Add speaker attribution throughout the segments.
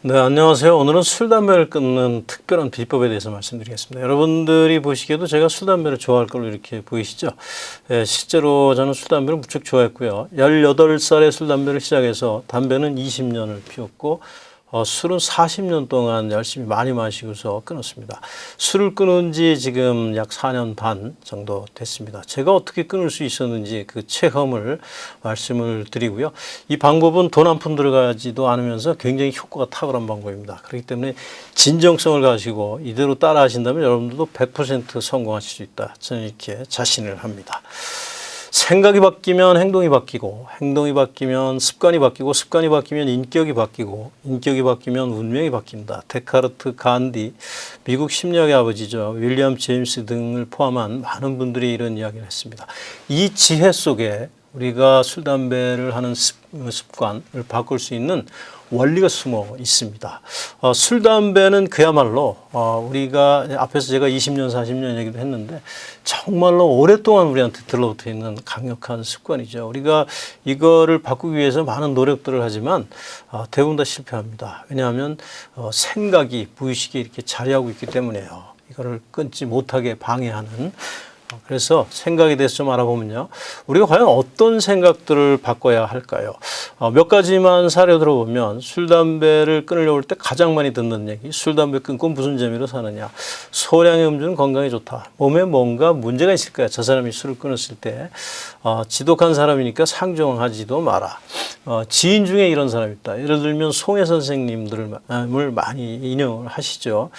Speaker 1: 네, 안녕하세요. 오늘은 술, 담배를 끊는 특별한 비법에 대해서 말씀드리겠습니다. 여러분들이 보시기에도 제가 술, 담배를 좋아할 걸로 이렇게 보이시죠? 예, 실제로 저는 술, 담배를 무척 좋아했고요. 18살에 술, 담배를 시작해서 담배는 20년을 피웠고 어, 술은 40년 동안 열심히 많이 마시고서 끊었습니다. 술을 끊은 지 지금 약 4년 반 정도 됐습니다. 제가 어떻게 끊을 수 있었는지 그 체험을 말씀을 드리고요. 이 방법은 돈 한 푼 들어가지도 않으면서 굉장히 효과가 탁월한 방법입니다. 그렇기 때문에 진정성을 가지고 이대로 따라 하신다면 여러분들도 100% 성공하실 수 있다. 저는 이렇게 자신을 합니다. 생각이 바뀌면 행동이 바뀌고 행동이 바뀌면 습관이 바뀌고 습관이 바뀌면 인격이 바뀌고 인격이 바뀌면 운명이 바뀐다. 데카르트, 간디, 미국 심리학의 아버지죠. 윌리엄 제임스 등을 포함한 많은 분들이 이런 이야기를 했습니다. 이 지혜 속에 우리가 술, 담배를 하는 습- 습관을 바꿀 수 있는 원리가 숨어 있습니다. 어, 술, 담배는 그야말로 어, 우리가 앞에서 제가 20년, 40년 얘기도 했는데 정말로 오랫동안 우리한테 들러붙어 있는 강력한 습관이죠. 우리가 이거를 바꾸기 위해서 많은 노력들을 하지만 어, 대부분 다 실패합니다. 왜냐하면 어, 생각이 무의식에 이렇게 자리하고 있기 때문에요. 이거를 끊지 못하게 방해하는 어, 그래서 생각에 대해서 좀 알아보면요. 우리가 과연 어떤 생각들을 바꿔야 할까요? 어, 몇 가지만 사례 들어보면 술, 담배를 끊으려고 할 때 가장 많이 듣는 얘기. 술, 담배 끊고 무슨 재미로 사느냐. 소량의 음주는 건강에 좋다. 몸에 뭔가 문제가 있을 거야. 저 사람이 술을 끊었을 때. 어, 지독한 사람이니까 상종하지도 마라. 어, 지인 중에 이런 사람이 있다. 예를 들면 송혜 선생님들을 많이 인용을 하시죠.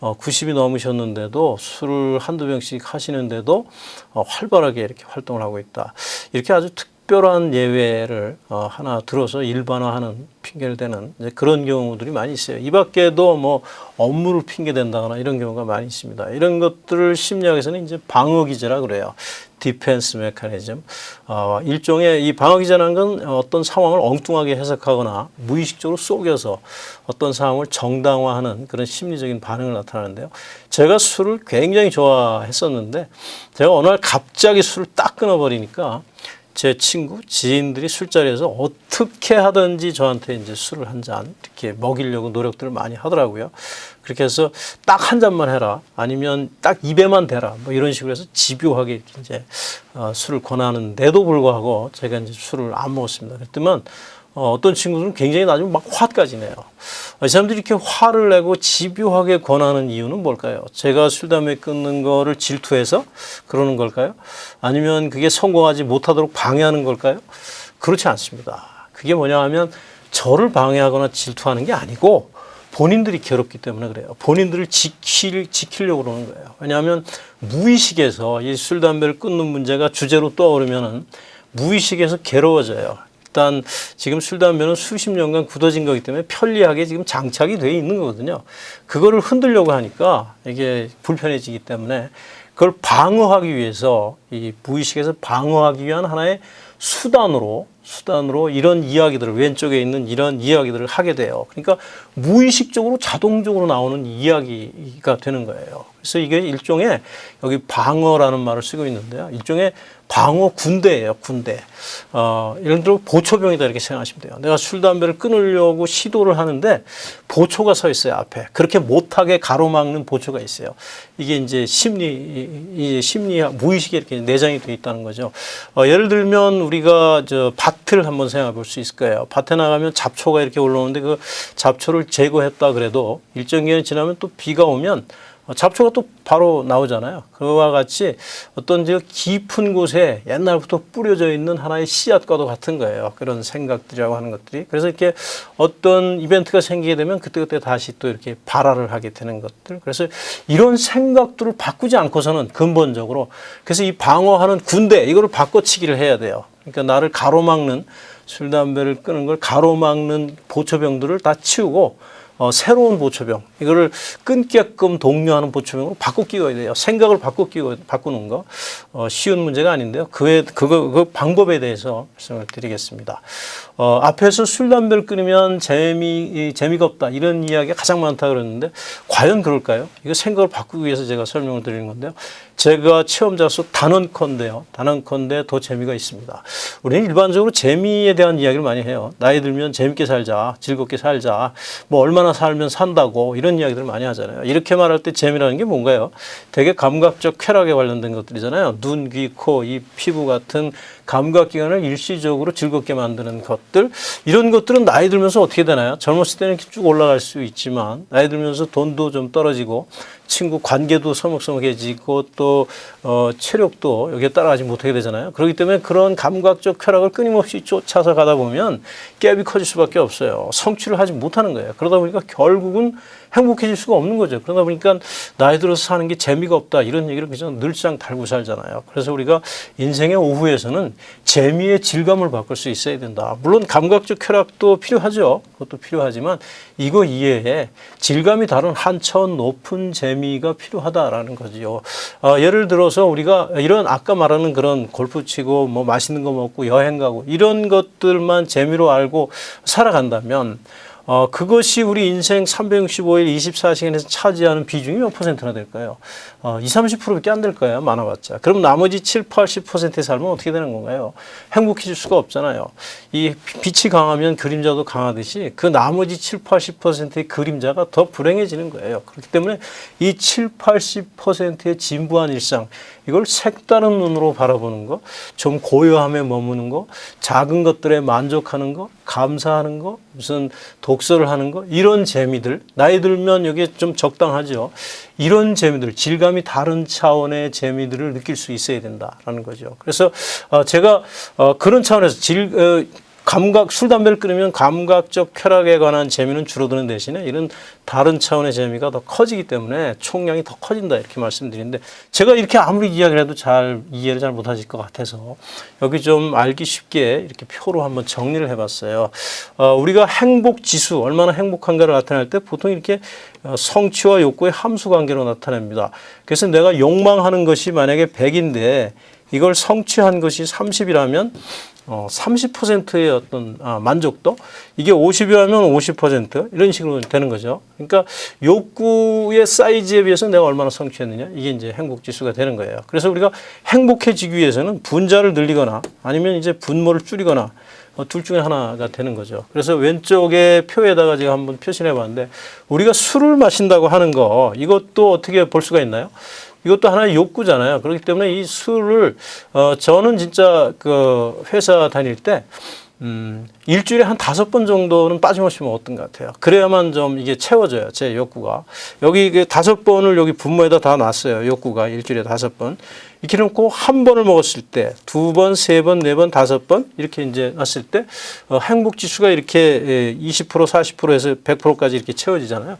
Speaker 1: 어, 90이 넘으셨는데도 술을 한두 병씩 하시는데도 어, 활발하게 이렇게 활동을 하고 있다. 이렇게 아주 특 별한 예외를 어, 하나 들어서 일반화하는 핑계를 대는 그런 경우들이 많이 있어요. 이 밖에도 뭐 업무를 핑계 댄다거나 이런 경우가 많이 있습니다. 이런 것들을 심리학에서는 이제 방어 기제라 그래요. 디펜스 메커니즘. 어, 일종의 이 방어 기제라는 건 어떤 상황을 엉뚱하게 해석하거나 무의식적으로 속여서 어떤 상황을 정당화하는 그런 심리적인 반응을 나타나는데요. 제가 술을 굉장히 좋아했었는데 제가 어느 날 갑자기 술을 딱 끊어버리니까 제 친구, 지인들이 술자리에서 어떻게 하든지 저한테 이제 술을 한 잔 이렇게 먹이려고 노력들을 많이 하더라고요. 그렇게 해서 딱 한 잔만 해라. 아니면 딱 입에만 대라. 뭐 이런 식으로 해서 집요하게 이제 어, 술을 권하는데도 불구하고 제가 이제 술을 안 먹었습니다. 그랬더만 어, 어떤 친구들은 굉장히 나중에 막 화까지 내요. 어, 이 사람들이 이렇게 화를 내고 집요하게 권하는 이유는 뭘까요? 제가 술, 담배 끊는 거를 질투해서 그러는 걸까요? 아니면 그게 성공하지 못하도록 방해하는 걸까요? 그렇지 않습니다. 그게 뭐냐 하면 저를 방해하거나 질투하는 게 아니고 본인들이 괴롭기 때문에 그래요. 본인들을 지킬, 지키려고 그러는 거예요. 왜냐하면 무의식에서 이 술, 담배를 끊는 문제가 주제로 떠오르면은 무의식에서 괴로워져요. 일단 지금 술, 담배는 수십 년간 굳어진 거기 때문에 편리하게 지금 장착이 돼 있는 거거든요. 그거를 흔들려고 하니까 이게 불편해지기 때문에 그걸 방어하기 위해서 이 무의식에서 방어하기 위한 하나의 수단으로 수단으로 이런 이야기들을 왼쪽에 있는 이런 이야기들을 하게 돼요. 그러니까 무의식적으로 자동적으로 나오는 이야기가 되는 거예요. 그래서 이게 일종의 여기 방어라는 말을 쓰고 있는데요. 일종의 방어 군대예요, 군대. 어, 예를 들어 보초병이다 이렇게 생각하시면 돼요. 내가 술, 담배를 끊으려고 시도를 하는데 보초가 서 있어요, 앞에. 그렇게 못하게 가로막는 보초가 있어요. 이게 이제 심리, 이 심리, 무의식에 이렇게 내장이 되어 있다는 거죠. 어, 예를 들면 우리가 저 밭을 한번 생각해 볼 수 있을 거예요. 밭에 나가면 잡초가 이렇게 올라오는데 그 잡초를 제거했다 그래도 일정 기간 지나면 또 비가 오면 어, 잡초가 또 바로 나오잖아요. 그와 같이 어떤 저 깊은 곳에 옛날부터 뿌려져 있는 하나의 씨앗과도 같은 거예요. 그런 생각들이라고 하는 것들이. 그래서 이렇게 어떤 이벤트가 생기게 되면 그때그때 다시 또 이렇게 발화를 하게 되는 것들. 그래서 이런 생각들을 바꾸지 않고서는 근본적으로 그래서 이 방어하는 군대 이거를 바꿔치기를 해야 돼요. 그러니까 나를 가로막는 술, 담배를 끄는 걸 가로막는 보초병들을 다 치우고 어, 새로운 보초병 이거를 끊게끔 독려하는 보초병으로 바꿔 끼워야 돼요. 생각을 바꿔 끼워 바꾸는 거 어, 쉬운 문제가 아닌데요. 그에 그거 그 방법에 대해서 말씀을 드리겠습니다. 어, 앞에서 술 담배를 끊으면 재미 이, 재미가 없다 이런 이야기가 가장 많다 그랬는데 과연 그럴까요? 이거 생각을 바꾸기 위해서 제가 설명을 드리는 건데요. 제가 체험자로서 단언컨대요. 단언컨대 더 재미가 있습니다. 우리는 일반적으로 재미에 대한 이야기를 많이 해요. 나이 들면 재밌게 살자, 즐겁게 살자, 뭐 얼마나 살면 산다고 이런 이야기들을 많이 하잖아요. 이렇게 말할 때 재미라는 게 뭔가요? 되게 감각적 쾌락에 관련된 것들이잖아요. 눈, 귀, 코, 입, 피부 같은 감각 기관을 일시적으로 즐겁게 만드는 것들 이런 것들은 나이 들면서 어떻게 되나요? 젊었을 때는 쭉 올라갈 수 있지만 나이 들면서 돈도 좀 떨어지고 친구 관계도 서먹서먹해지고 또 어, 체력도 여기에 따라가지 못하게 되잖아요. 그렇기 때문에 그런 감각적 쾌락을 끊임없이 쫓아서 가다 보면 갭이 커질 수밖에 없어요. 성취를 하지 못하는 거예요. 그러다 보니까 결국은 행복해질 수가 없는 거죠. 그러다 보니까 나이 들어서 사는 게 재미가 없다 이런 얘기를 그냥 늘상 달고 살잖아요. 그래서 우리가 인생의 오후에서는 재미의 질감을 바꿀 수 있어야 된다. 물론 감각적 쾌락도 필요하죠. 그것도 필요하지만 이거 이외에 질감이 다른 한 차원 높은 재미가 필요하다라는 거지요. 어, 예를 들어서 우리가 이런 아까 말하는 그런 골프 치고 뭐 맛있는 거 먹고 여행 가고 이런 것들만 재미로 알고 살아간다면 어, 그것이 우리 인생 365일 24시간에서 차지하는 비중이 몇 퍼센트나 될까요? 어, 20, 30%밖에 안 될 거예요. 많아봤자. 그럼 나머지 7, 80%의 삶은 어떻게 되는 건가요? 행복해질 수가 없잖아요. 이 빛이 강하면 그림자도 강하듯이 그 나머지 7, 80%의 그림자가 더 불행해지는 거예요. 그렇기 때문에 이 7, 80%의 진부한 일상, 이걸 색다른 눈으로 바라보는 거, 좀 고요함에 머무는 거, 작은 것들에 만족하는 거, 감사하는 거, 무슨 독서를 하는 거, 이런 재미들, 나이 들면 여기에 좀 적당하죠. 이런 재미들, 질감이 다른 차원의 재미들을 느낄 수 있어야 된다라는 거죠. 그래서 어, 제가 어, 그런 차원에서 질, 어, 감각 술 담배를 끊으면 감각적 쾌락에 관한 재미는 줄어드는 대신에 이런 다른 차원의 재미가 더 커지기 때문에 총량이 더 커진다 이렇게 말씀드리는데 제가 이렇게 아무리 이야기를 해도 잘 이해를 잘 못하실 것 같아서 여기 좀 알기 쉽게 이렇게 표로 한번 정리를 해봤어요. 어, 우리가 행복 지수 얼마나 행복한가를 나타낼 때 보통 이렇게 어, 성취와 욕구의 함수 관계로 나타냅니다. 그래서 내가 욕망하는 것이 만약에 100인데 이걸 성취한 것이 30이라면 어, 30%의 어떤 아, 만족도 이게 50이라면 50% 이런 식으로 되는 거죠. 그러니까 욕구의 사이즈에 비해서 내가 얼마나 성취했느냐 이게 이제 행복 지수가 되는 거예요. 그래서 우리가 행복해지기 위해서는 분자를 늘리거나 아니면 이제 분모를 줄이거나 어, 둘 중에 하나가 되는 거죠. 그래서 왼쪽에 표에다가 제가 한번 표시해 봤는데 우리가 술을 마신다고 하는 거 이것도 어떻게 볼 수가 있나요? 이것도 하나의 욕구잖아요. 그렇기 때문에 이 술을 어 저는 진짜 그 회사 다닐 때 음, 일주일에 한 다섯 번 정도는 빠짐없이 먹었던 것 같아요. 그래야만 좀 이게 채워져요. 제 욕구가. 여기 그 다섯 번을 여기 분모에다 다 놨어요. 욕구가 일주일에 다섯 번. 이렇게 놓고 한 번을 먹었을 때, 두 번, 세 번, 네 번, 다섯 번 이렇게 이제 놨을 때 어, 행복 지수가 이렇게 20% 40%에서 100%까지 이렇게 채워지잖아요.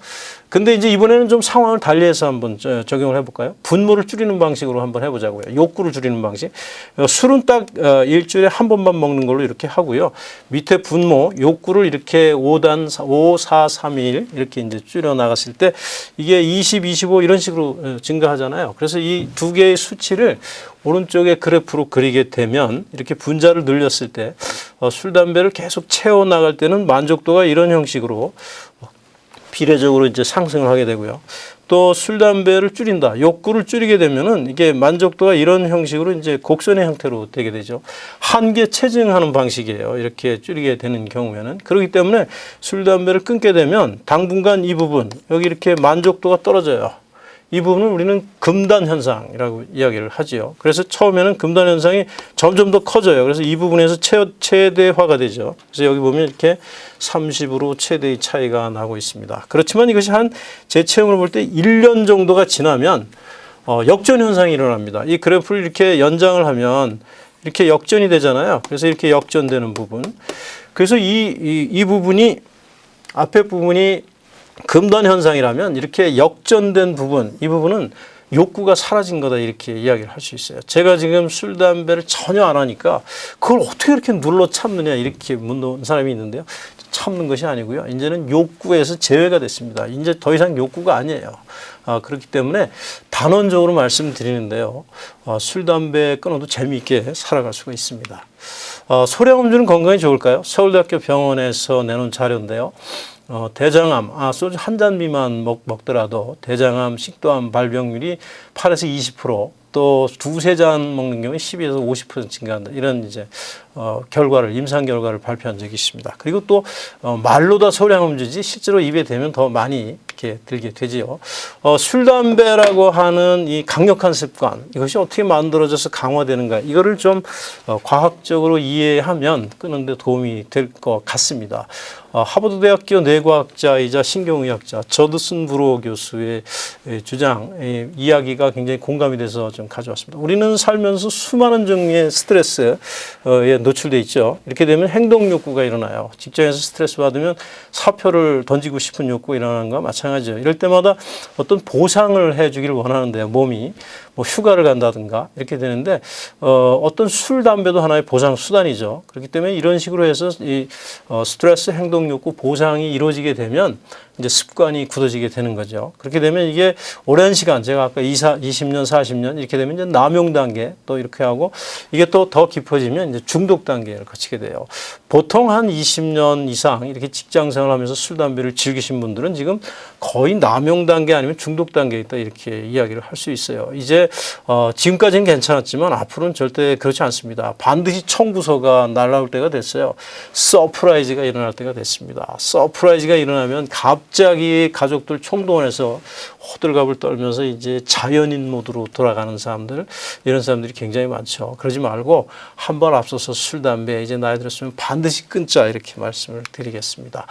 Speaker 1: 근데 이제 이번에는 좀 상황을 달리해서 한번 저- 적용을 해볼까요? 분모를 줄이는 방식으로 한번 해보자고요. 욕구를 줄이는 방식. 어, 술은 딱 어, 일주일에 한 번만 먹는 걸로 이렇게 하고요. 밑에 분모, 욕구를 이렇게 5단, 5, 4, 3, 1 이렇게 이제 줄여 나갔을 때 이게 20, 25 이런 식으로 어, 증가하잖아요. 그래서 이 두 개의 수치를 오른쪽에 그래프로 그리게 되면 이렇게 분자를 늘렸을 때 어, 술, 담배를 계속 채워 나갈 때는 만족도가 이런 형식으로 비례적으로 이제 상승을 하게 되고요. 또 술 담배를 줄인다. 욕구를 줄이게 되면은 이게 만족도가 이런 형식으로 이제 곡선의 형태로 되게 되죠. 한계 체증하는 방식이에요. 이렇게 줄이게 되는 경우에는 그렇기 때문에 술 담배를 끊게 되면 당분간 이 부분 여기 이렇게 만족도가 떨어져요. 이 부분은 우리는 금단 현상이라고 이야기를 하지요. 그래서 처음에는 금단 현상이 점점 더 커져요. 그래서 이 부분에서 최, 최대화가 되죠. 그래서 여기 보면 이렇게 30으로 최대의 차이가 나고 있습니다. 그렇지만 이것이 한 제 체험으로 볼 때 1년 정도가 지나면 어, 역전 현상이 일어납니다. 이 그래프를 이렇게 연장을 하면 이렇게 역전이 되잖아요. 그래서 이렇게 역전되는 부분. 그래서 이, 이, 이 부분이 앞에 부분이 금단 현상이라면 이렇게 역전된 부분, 이 부분은 욕구가 사라진 거다 이렇게 이야기를 할 수 있어요. 제가 지금 술, 담배를 전혀 안 하니까 그걸 어떻게 이렇게 눌러 참느냐 이렇게 묻는 사람이 있는데요. 참는 것이 아니고요. 이제는 욕구에서 제외가 됐습니다. 이제 더 이상 욕구가 아니에요. 아, 그렇기 때문에 단언적으로 말씀드리는데요. 어, 술, 담배 끊어도 재미있게 살아갈 수가 있습니다. 어, 소량 음주는 건강에 좋을까요? 서울대학교 병원에서 내놓은 자료인데요. 어, 대장암, 아, 소주 한 잔 미만 먹, 먹더라도 대장암, 식도암 발병률이 8에서 20%, 또 두세 잔 먹는 경우에 12에서 50% 증가한다. 이런 이제 어, 결과를 임상 결과를 발표한 적이 있습니다. 그리고 또 어, 말로 다 소량음 주지 실제로 입에 대면 더 많이 이렇게 들게 되지요. 어, 술 담배라고 하는 이 강력한 습관 이것이 어떻게 만들어져서 강화되는가 이거를 좀 어, 과학적으로 이해하면 끊는데 도움이 될 것 같습니다. 어, 하버드 대학교 뇌과학자이자 신경의학자 저드슨 브로 교수의 에, 주장 에, 이야기가 굉장히 공감이 돼서 좀 가져왔습니다. 우리는 살면서 수많은 종류의 스트레스에 노출돼 있죠. 이렇게 되면 행동 욕구가 일어나요. 직장에서 스트레스 받으면 사표를 던지고 싶은 욕구가 일어나는 것과 마찬가지예요. 이럴 때마다 어떤 보상을 해주기를 원하는데요. 몸이 뭐 휴가를 간다든가 이렇게 되는데 어, 어떤 술 담배도 하나의 보상 수단이죠. 그렇기 때문에 이런 식으로 해서 이 어, 스트레스 행동 욕구 보상이 이루어지게 되면 이제 습관이 굳어지게 되는 거죠. 그렇게 되면 이게 오랜 시간 제가 아까 20, 20년, 40년 이렇게 되면 이제 남용 단계 또 이렇게 하고 이게 또 더 깊어지면 이제 중독 단계를 거치게 돼요. 보통 한 20년 이상 이렇게 직장 생활하면서 술 담배를 즐기신 분들은 지금 거의 남용 단계 아니면 중독 단계에 있다 이렇게 이야기를 할 수 있어요. 이제 어, 지금까지는 괜찮았지만 앞으로는 절대 그렇지 않습니다. 반드시 청구서가 날라올 때가 됐어요. 서프라이즈가 일어날 때가 됐습니다. 서프라이즈가 일어나면 갑 자기 가족들 총동원해서 호들갑을 떨면서 이제 자연인 모드로 돌아가는 사람들 이런 사람들이 굉장히 많죠. 그러지 말고 한 발 앞서서 술 담배 이제 나이 들었으면 반드시 끊자 이렇게 말씀을 드리겠습니다.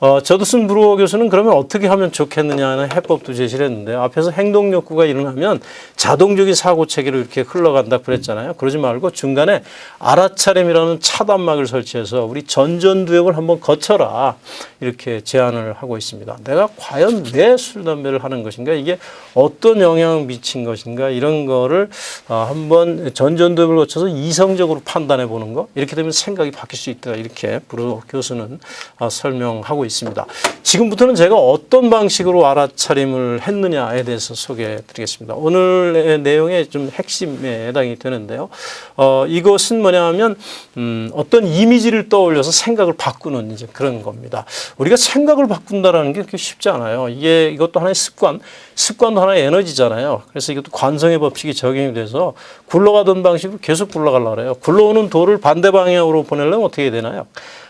Speaker 1: 어, 저드슨 브루어 교수는 그러면 어떻게 하면 좋겠느냐 하는 해법도 제시를 했는데 앞에서 행동 욕구가 일어나면 자동적인 사고 체계로 이렇게 흘러간다 그랬잖아요. 그러지 말고 중간에 알아차림이라는 차단막을 설치해서 우리 전전두역을 한번 거쳐라. 이렇게 제안을 하고 있습니다. 내가 과연 왜 술 담배를 하는 것인가? 이게 어떤 영향을 미친 것인가? 이런 거를 어, 한번 전전두역을 거쳐서 이성적으로 판단해 보는 거? 이렇게 되면 생각이 바뀔 수 있다. 이렇게 브루 교수는 어, 설명하고 있습니다. 지금부터는 제가 어떤 방식으로 알아차림을 했느냐에 대해서 소개해 드리겠습니다. 오늘의 내용의 좀 핵심에 해당이 되는데요. 어, 이것은 뭐냐 하면, 음, 어떤 이미지를 떠올려서 생각을 바꾸는 이제 그런 겁니다. 우리가 생각을 바꾼다라는 게 그렇게 쉽지 않아요. 이게 이것도 하나의 습관, 습관도 하나의 에너지잖아요. 그래서 이것도 관성의 법칙이 적용이 돼서 굴러가던 방식으로 계속 굴러가려고 그래요. 굴러오는 돌을 반대 방향으로 보내려면 어떻게 되나요?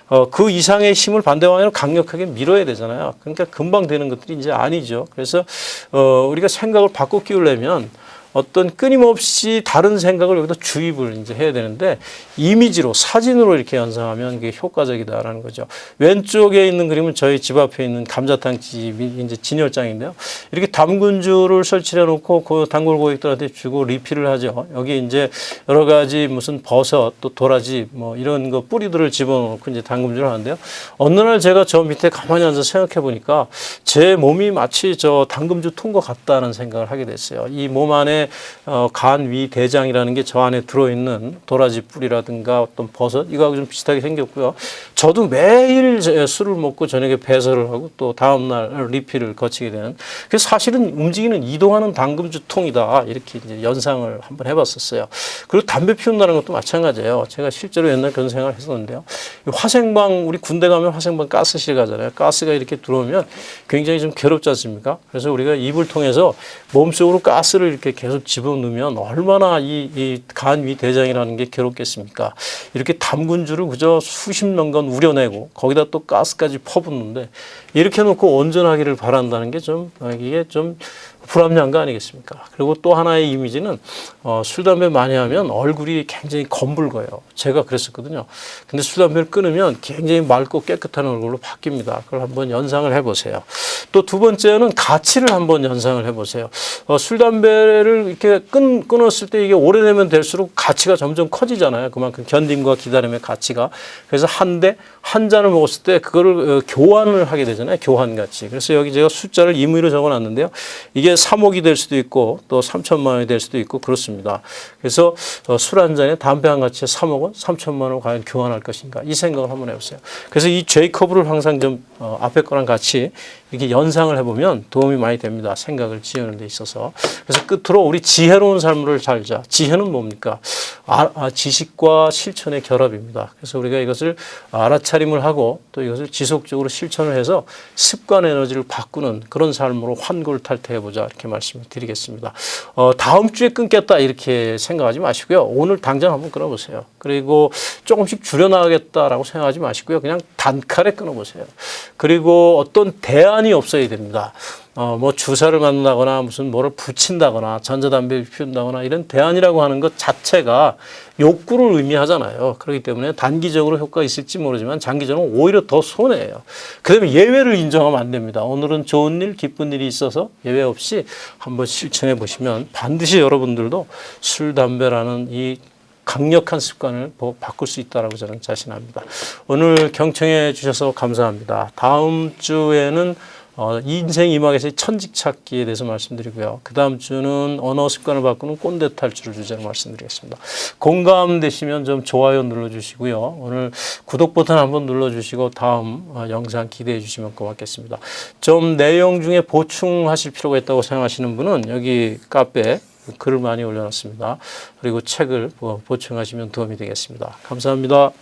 Speaker 1: 어, 그 이상의 힘을 반대 방향으로 강력하게 밀어야 되잖아요. 그러니까 금방 되는 것들이 이제 아니죠. 그래서 어, 우리가 생각을 바꿔 끼우려면 어떤 끊임없이 다른 생각을 여기다 주입을 이제 해야 되는데 이미지로 사진으로 이렇게 연상하면 이게 효과적이다라는 거죠. 왼쪽에 있는 그림은 저희 집 앞에 있는 감자탕 집이 이제 진열장인데요. 이렇게 담근주를 설치해 놓고 그 단골 고객들한테 주고 리필을 하죠. 여기 이제 여러 가지 무슨 버섯 또 도라지 뭐 이런 거 뿌리들을 집어넣고 이제 담금주를 하는데요. 어느 날 제가 저 밑에 가만히 앉아 생각해 보니까 제 몸이 마치 저 담금주 통것 같다는 생각을 하게 됐어요. 이 몸 안에 어, 간, 위, 대장이라는 게 저 안에 들어있는 도라지 뿌리라든가 어떤 버섯 이거하고 좀 비슷하게 생겼고요. 저도 매일 제- 술을 먹고 저녁에 배설을 하고 또 다음날 리필을 거치게 되는 그래서 사실은 움직이는 이동하는 당금주 통이다 이렇게 이제 연상을 한번 해봤었어요. 그리고 담배 피운다는 것도 마찬가지예요. 제가 실제로 옛날 그런 생각을 했었는데요. 이 화생방 우리 군대 가면 화생방 가스실 가잖아요. 가스가 이렇게 들어오면 굉장히 좀 괴롭지 않습니까? 그래서 우리가 입을 통해서 몸속으로 가스를 이렇게 계속 집어넣으면 얼마나 이, 이 간위 대장이라는 게 괴롭겠습니까? 이렇게 담근주를 그저 수십 년간 우려내고 거기다 또 가스까지 퍼붓는데 이렇게 놓고 온전하기를 바란다는 게 좀 이게 좀 불합리한 거 아니겠습니까? 그리고 또 하나의 이미지는 어, 술 담배 많이 하면 얼굴이 굉장히 검붉어요. 제가 그랬었거든요. 근데 술 담배를 끊으면 굉장히 맑고 깨끗한 얼굴로 바뀝니다. 그걸 한번 연상을 해보세요. 또 두 번째는 가치를 한번 연상을 해보세요. 어, 술 담배를 이렇게 끊, 끊었을 때 이게 오래되면 될수록 가치가 점점 커지잖아요. 그만큼 견딤과 기다림의 가치가. 그래서 한 대, 한 잔을 먹었을 때 그거를 어, 교환을 하게 되잖아요. 교환 가치. 그래서 여기 제가 숫자를 임의로 적어 놨는데요. 이게 3억이 될 수도 있고 또 3천만 원이 될 수도 있고 그렇습니다. 그래서 어, 술한 잔에 담배 한 가치에 3억 원, 3천만 원 과연 교환할 것인가 이 생각을 한번 해보세요. 그래서 이 제이커브를 항상 좀 어, 앞에 거랑 같이 이렇게 연상을 해보면 도움이 많이 됩니다. 생각을 지우는 데 있어서. 그래서 끝으로 우리 지혜로운 삶을 살자. 지혜는 뭡니까? 아, 아, 지식과 실천의 결합입니다. 그래서 우리가 이것을 알아차림을 하고 또 이것을 지속적으로 실천을 해서 습관 에너지를 바꾸는 그런 삶으로 환골 탈퇴해보자. 이렇게 말씀을 드리겠습니다. 어, 다음 주에 끊겠다. 이렇게 생각하지 마시고요. 오늘 당장 한번 끊어보세요. 그리고 조금씩 줄여나가겠다라고 생각하지 마시고요. 그냥 단칼에 끊어보세요. 그리고 어떤 대안이 없어야 됩니다. 어, 뭐 주사를 맞는다거나 무슨 뭐를 붙인다거나 전자담배를 피운다거나 이런 대안이라고 하는 것 자체가 욕구를 의미하잖아요. 그렇기 때문에 단기적으로 효과가 있을지 모르지만 장기적으로 오히려 더 손해예요. 그다음에 예외를 인정하면 안 됩니다. 오늘은 좋은 일, 기쁜 일이 있어서 예외 없이 한번 실천해 보시면 반드시 여러분들도 술, 담배라는 이 강력한 습관을 뭐 바꿀 수 있다라고 저는 자신합니다. 오늘 경청해 주셔서 감사합니다. 다음 주에는 어, 인생 이막에서의 천직 찾기에 대해서 말씀드리고요. 그 다음 주는 언어 습관을 바꾸는 꼰대 탈출을 주제로 말씀드리겠습니다. 공감되시면 좀 좋아요 눌러주시고요. 오늘 구독 버튼 한번 눌러주시고 다음 어, 영상 기대해 주시면 고맙겠습니다. 좀 내용 중에 보충하실 필요가 있다고 생각하시는 분은 여기 카페 글을 많이 올려놨습니다. 그리고 책을 뭐 보충하시면 도움이 되겠습니다. 감사합니다.